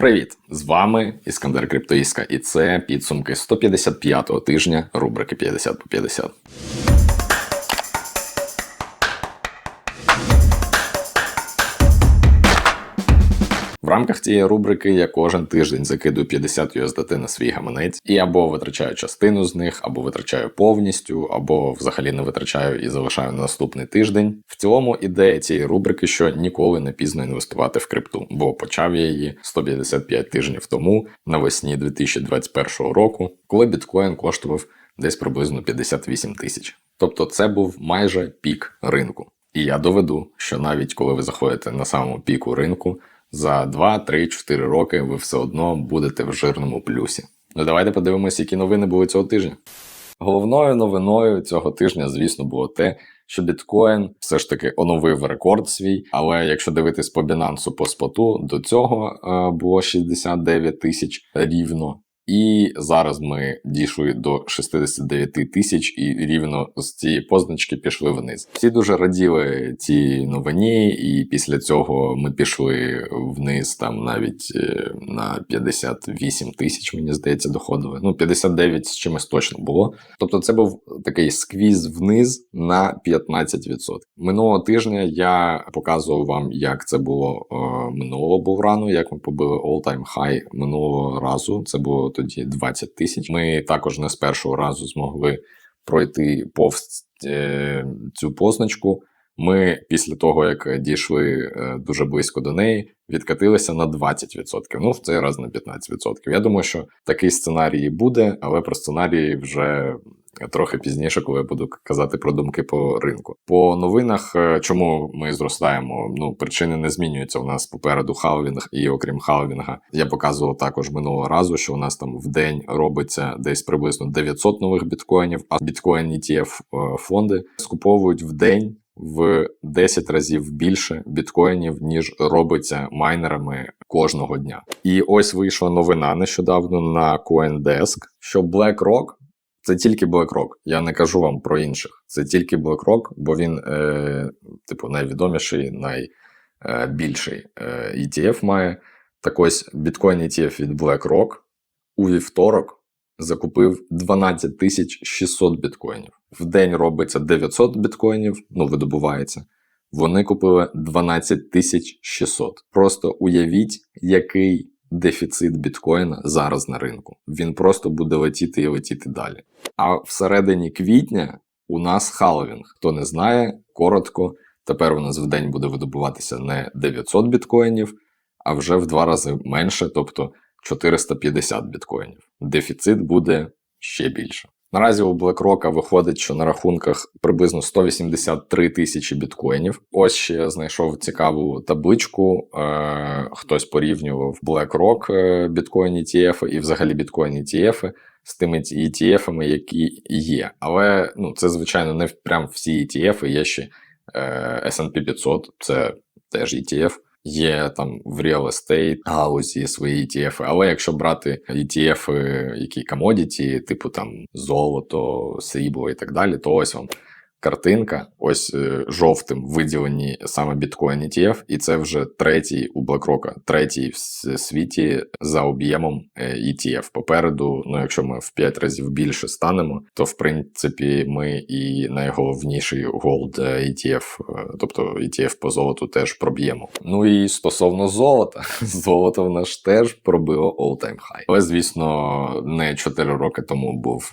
Привіт! З вами Іскандер Криптоїска, і це підсумки 155-го тижня рубрики 50 по 50. Рамках цієї рубрики я кожен тиждень закидую 50 USDT на свій гаманець і або витрачаю частину з них, або витрачаю повністю, або взагалі не витрачаю і залишаю на наступний тиждень. В цілому ідея цієї рубрики, що ніколи не пізно інвестувати в крипту, бо почав я її 155 тижнів тому, навесні 2021 року, коли біткоін коштував десь приблизно 58 тисяч. Тобто це був майже пік ринку. І я доведу, що навіть коли ви заходите на самому піку ринку, за 2, 3, 4 роки ви все одно будете в жирному плюсі. Ну давайте подивимося, які новини були цього тижня. Головною новиною цього тижня, звісно, було те, що біткоін все ж таки оновив рекорд свій. Але якщо дивитись по Binance по споту, до цього е, було 69 тисяч рівно. І зараз ми дійшли до 69 тисяч, і рівно з цієї позначки пішли вниз. Всі дуже раділи цій новині, і після цього ми пішли вниз, там навіть е, на 58 тисяч, мені здається, доходили. Ну, 59 з чимось точно було. Тобто, це був такий сквіз вниз на 15%. Минулого тижня я показував вам, як це було е, минулого був рану, як ми побили all-time high минулого разу. Це було тоді 20 тисяч. Ми також не з першого разу змогли пройти повз е, цю позначку. Ми після того, як дійшли е, дуже близько до неї, відкатилися на 20%. Ну, в цей раз на 15%. Я думаю, що такий сценарій буде, але про сценарії вже трохи пізніше, коли я буду казати про думки по ринку. По новинах, е, чому ми зростаємо? Ну, причини не змінюються. У нас попереду халвінг, і окрім халвінга, я показував також минулого разу, що у нас там в день робиться десь приблизно 900 нових біткоїнів, а біткоін ETF е, фонди скуповують в день. В 10 разів більше біткоїнів, ніж робиться майнерами кожного дня. І ось вийшла новина нещодавно на CoinDesk, що BlackRock це тільки BlackRock. Я не кажу вам про інших. Це тільки BlackRock, бо він, е, типу, найвідоміший, найбільший е, ETF має. Так ось біткоін ETF від BlackRock у вівторок закупив 12 тисяч 600 біткоїнів. В день робиться 900 біткоїнів, ну, видобувається. Вони купили 12 тисяч 600. Просто уявіть, який дефіцит біткоїна зараз на ринку. Він просто буде летіти і летіти далі. А всередині квітня у нас халвінг. Хто не знає, коротко. Тепер у нас в день буде видобуватися не 900 біткоїнів, а вже в два рази менше, тобто 450 біткоїнів. Дефіцит буде ще більше. Наразі у BlackRock виходить, що на рахунках приблизно 183 тисячі біткоїнів. Ось ще знайшов цікаву табличку. Е, Хтось порівнював BlackRock е, біткоін ETF і взагалі біткоін ETF з тими ETF, які є. Але ну, це, звичайно, не прям всі ETF, є ще е, S&P 500, це теж ETF. Є там в real estate галузі свої ETF, але якщо брати ETF, які комодіті, типу там золото, срібло і так далі, то ось вам картинка, ось е, жовтим виділені саме біткоін ETF, і це вже третій у BlackRock, третій в світі за об'ємом е, ETF. Попереду, ну якщо ми в 5 разів більше станемо, то в принципі ми і найголовніший е, ETF, тобто ETF по золоту, теж проб'ємо. Ну і стосовно золота, золото в нас теж пробило all-time high. Але звісно, не 4 роки тому був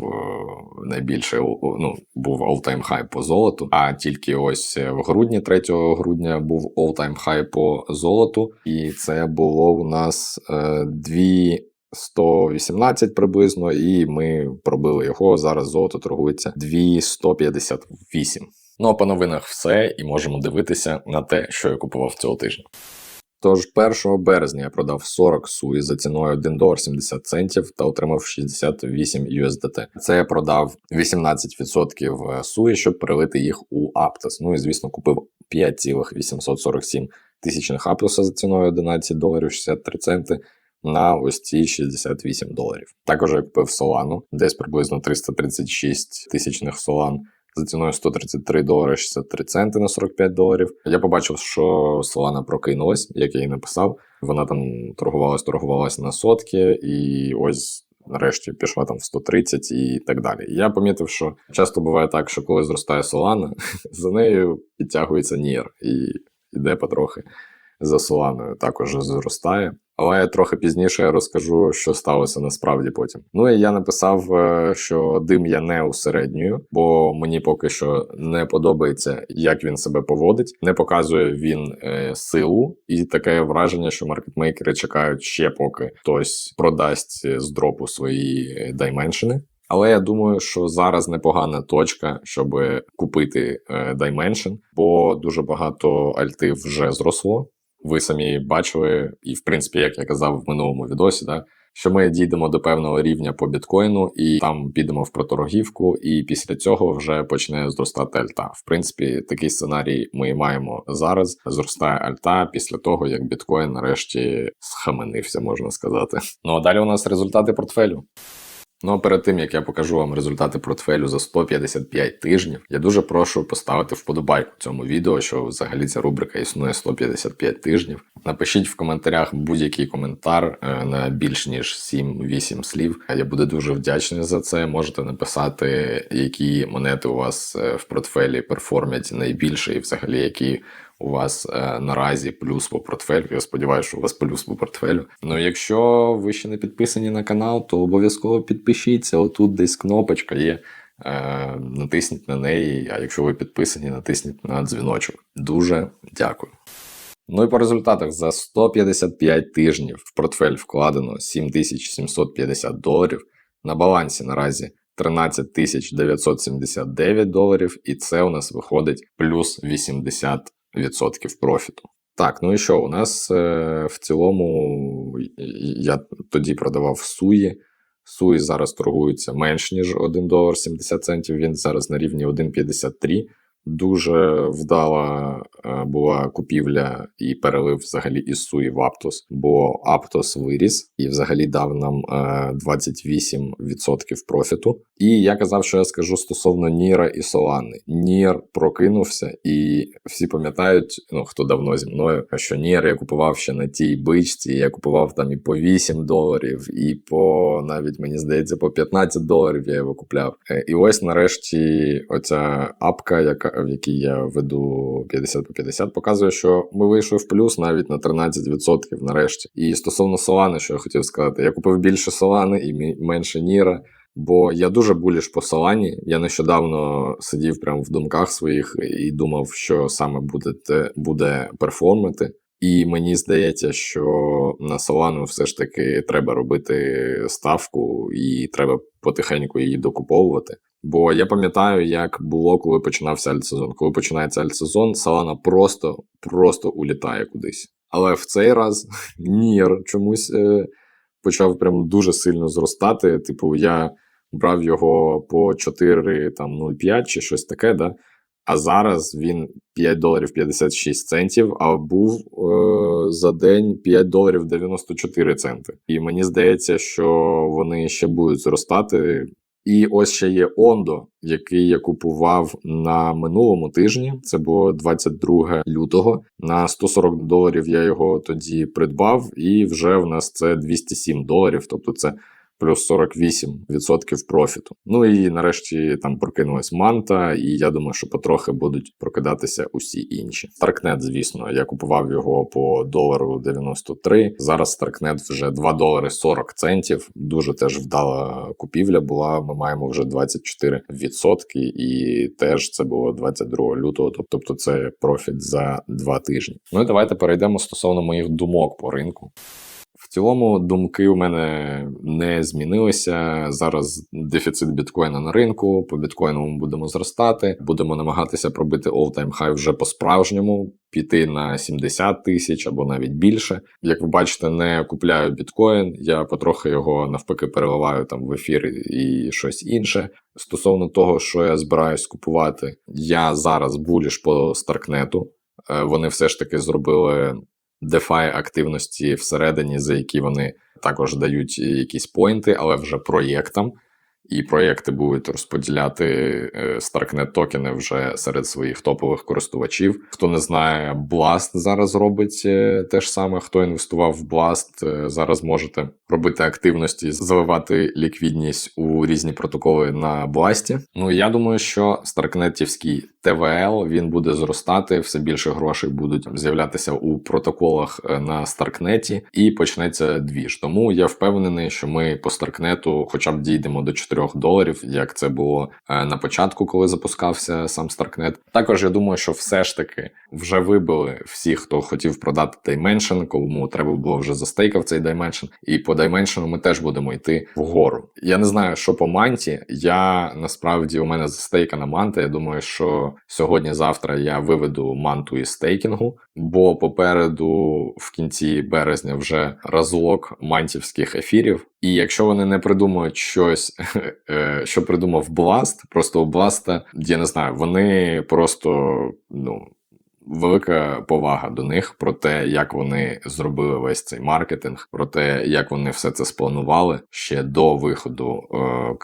найбільший ну, був all-time high по золоту. А тільки ось в грудні, 3 грудня, був all-time high по золоту, і це було у нас е, 218 приблизно, і ми пробили його. Зараз золото торгується 2158. Ну а по новинах все, і можемо дивитися на те, що я купував цього тижня. Тож 1 березня я продав 40 суї за ціною 1 долар 70 центів та отримав 68 USDT. Це я продав 18% суї, щоб перелити їх у Aptos. Ну і звісно, купив 5,847 тисячних Aptos за ціною 11 доларів 63 центи. На ось ці 68 доларів. Також я купив Solana, десь приблизно 336 тисячних Solana за ціною 133 долари 63 центи на 45 доларів. Я побачив, що Solana прокинулась, як я їй написав. Вона там торгувалась, торгувалась на сотки, і ось. Нарешті пішла там в 130 і так далі. Я помітив, що часто буває так, що коли зростає Solana, за нею підтягується NIR і йде потрохи за Соланою також зростає. Але трохи пізніше я розкажу, що сталося насправді потім. Ну і я написав, е, що дим я не усереднюю, бо мені поки що не подобається, як він себе поводить. Не показує він е, силу, і таке враження, що маркетмейкери чекають ще, поки хтось продасть з дропу свої дайменшини. Але я думаю, що зараз непогана точка, щоб купити е, Dimension, бо дуже багато альтив вже зросло. Ви самі бачили, і в принципі, як я казав в минулому відосі, да, що ми дійдемо до певного рівня по біткоїну, і там підемо в проторгівку, і після цього вже почне зростати альта. В принципі, такий сценарій ми маємо зараз. Зростає альта після того, як біткоін нарешті схаменився, можна сказати. Ну а далі у нас результати портфелю. Ну а перед тим як я покажу вам результати портфелю за 155 тижнів, я дуже прошу поставити вподобайку цьому відео, що взагалі ця рубрика існує 155 тижнів. Напишіть в коментарях будь-який коментар е, на більш ніж 7-8 слів. Я буду дуже вдячний за це. Можете написати, які монети у вас е, в портфелі перформять найбільше, і взагалі які у вас е, наразі плюс по портфелю. Я сподіваюся, що у вас плюс по портфелю. Ну якщо ви ще не підписані на канал, то обов'язково підпишіться. Отут десь кнопочка є. Е, натисніть на неї, а якщо ви підписані, натисніть на дзвіночок. Дуже дякую. Ну і по результатах за 155 тижнів в портфель вкладено 7750 доларів. На балансі наразі 13 979 доларів, і це у нас виходить плюс 80 відсотків профіту. Так, ну і що? У нас е, в цілому я тоді продавав суї. Суї зараз торгуються менш ніж 1 долар 70 центів. Він зараз на рівні 1,53. Дуже вдала е, була купівля і перелив взагалі із Суї в Аптос, бо Аптос виріс і взагалі дав нам 28% профіту. І я казав, що я скажу стосовно Ніра і Солани. Нір прокинувся, і всі пам'ятають, ну хто давно зі мною, що Нір я купував ще на тій бичці. Я купував там і по 8 доларів, і по навіть мені здається, по 15 доларів я його купляв. Е, і ось нарешті оця апка, яка в якій я веду 50 по 50, показує, що ми вийшли в плюс навіть на 13% нарешті. І стосовно Солани, що я хотів сказати, я купив більше Солани і менше Ніра. Бо я дуже буліш по Солані. Я нещодавно сидів прямо в думках своїх і думав, що саме буде буде перформити. І мені здається, що на Солану все ж таки треба робити ставку, і треба потихеньку її докуповувати. Бо я пам'ятаю, як було, коли починався альтсезон. Коли починається альтсезон, Салана просто просто улітає кудись. Але в цей раз Нір чомусь е, почав прям дуже сильно зростати. Типу, я брав його по 4 там 0,5 чи щось таке, да? а зараз він 5 доларів 56 центів, а був е, за день 5 доларів 94 центи. І мені здається, що вони ще будуть зростати. І ось ще є Ондо, який я купував на минулому тижні. Це було 22 лютого. На 140 доларів я його тоді придбав, і вже в нас це 207 доларів. Тобто це плюс 48% профіту. Ну і нарешті там прокинулась манта, і я думаю, що потрохи будуть прокидатися усі інші. Старкнет, звісно, я купував його по долару 93. Зараз Старкнет вже 2 долари 40 центів. Дуже теж вдала купівля була. Ми маємо вже 24%, і теж це було 22 лютого. Тобто це профіт за 2 тижні. Ну і давайте перейдемо стосовно моїх думок по ринку. В цілому думки у мене не змінилися. Зараз дефіцит біткоїна на ринку. По біткоїну ми будемо зростати. Будемо намагатися пробити all-time high вже по-справжньому, піти на 70 тисяч або навіть більше. Як ви бачите, не купляю біткоін. Я потрохи його навпаки переливаю там в ефір і щось інше. Стосовно того, що я збираюсь купувати, я зараз буліш по Старкнету. Вони все ж таки зробили DeFi активності всередині, за які вони також дають якісь поінти, але вже проєктам. і проєкти будуть розподіляти Starknet токени вже серед своїх топових користувачів. Хто не знає, Blast зараз робить е, те ж саме. Хто інвестував в Blast, е, зараз можете робити активності, заливати ліквідність у різні протоколи на Blast. Ну я думаю, що Старкнетівський ТВЛ він буде зростати, все більше грошей будуть з'являтися у протоколах е, на Старкнеті, і почнеться двіж. Тому я впевнений, що ми по Старкнету хоча б дійдемо до 4 доларів, як це було е, на початку, коли запускався сам Старкнет. Також я думаю, що все ж таки вже вибили всі, хто хотів продати Dimension, кому треба було вже застейкав цей Dimension, і по Dimension ми теж будемо йти вгору. Я не знаю, що по манті. Я насправді у мене застейкана манта. Я думаю, що сьогодні-завтра я виведу манту із стейкінгу, бо попереду в кінці березня вже разок мантівських ефірів. І якщо вони не придумають щось, е, що придумав Бласт, просто у Бласта я не знаю, вони просто ну. Велика повага до них про те, як вони зробили весь цей маркетинг, про те, як вони все це спланували ще до виходу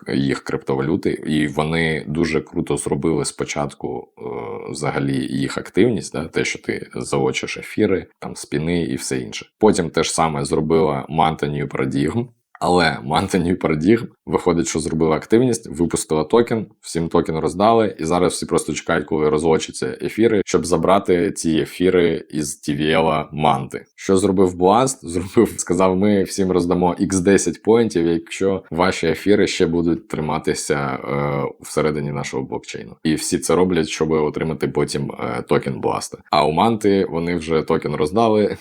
е, їх криптовалюти, і вони дуже круто зробили спочатку е, взагалі їх активність, да, те, що ти заочиш ефіри, там спіни і все інше. Потім те ж саме зробила New Paradigm, але New Paradigm виходить, що зробила активність, випустила токен, всім токен роздали, і зараз всі просто чекають, коли розлочаться ефіри, щоб забрати ці ефіри із TVL Манти. Що зробив Blast? Зробив, сказав: ми всім роздамо X10 поінтів, якщо ваші ефіри ще будуть триматися е, всередині нашого блокчейну. І всі це роблять, щоб отримати потім е, токен Blast. А у Манти вони вже токен роздали.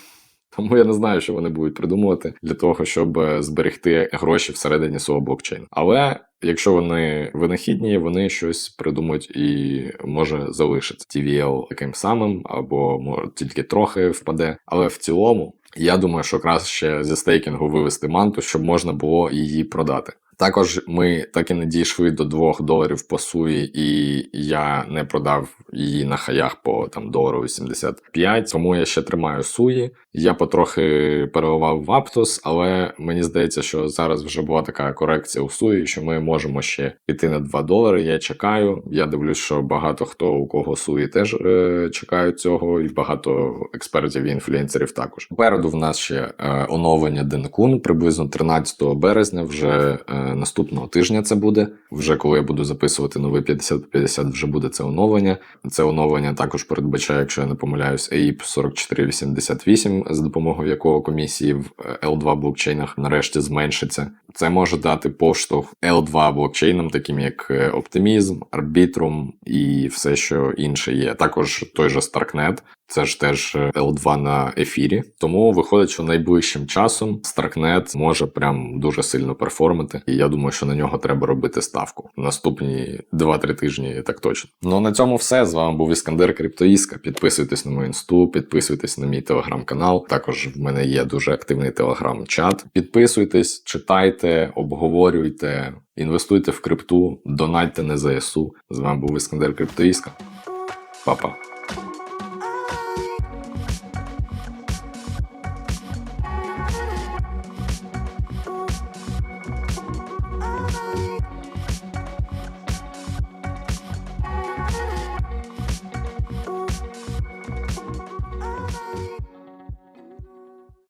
Тому я не знаю, що вони будуть придумувати для того, щоб е, зберегти гроші всередині свого блокчейну. Але якщо вони винахідні, вони щось придумають і може залишити TVL таким самим, або може тільки трохи впаде. Але в цілому я думаю, що краще зі стейкінгу вивести манту, щоб можна було її продати. Також ми так і не дійшли до 2 доларів по суї, і я не продав її на хаях по там долару 85, тому я ще тримаю суї. Я потрохи переливав в Аптос, але мені здається, що зараз вже була така корекція у суї, що ми можемо ще піти на 2 долари. Я чекаю. Я дивлюсь, що багато хто у кого суї теж е, чекають цього, і багато експертів і інфлюенсерів також. Попереду в нас ще е, оновлення Денкун приблизно 13 березня. Вже е, наступного тижня це буде. Вже коли я буду записувати новий 50-50, вже буде це оновлення. Це оновлення також передбачає, якщо я не помиляюсь, AIP 4488, з допомогою якого комісії в L2 блокчейнах нарешті зменшиться. Це може дати поштовх L2 блокчейнам, таким як Optimism, Arbitrum і все, що інше є. Також той же Starknet. Це ж теж L2 на ефірі. Тому виходить, що найближчим часом Starknet може прям дуже сильно перформити. І я думаю, що на нього треба робити ставку. Наступні 2-3 тижні, так точно. Ну на цьому все. З вами був Іскандер Криптоїска. Підписуйтесь на мою інсту, підписуйтесь на мій телеграм-канал. Також в мене є дуже активний телеграм-чат. Підписуйтесь, читайте, обговорюйте, інвестуйте в крипту, донайте на ЗСУ. З вами був Іскандер Криптоїска. Па-па.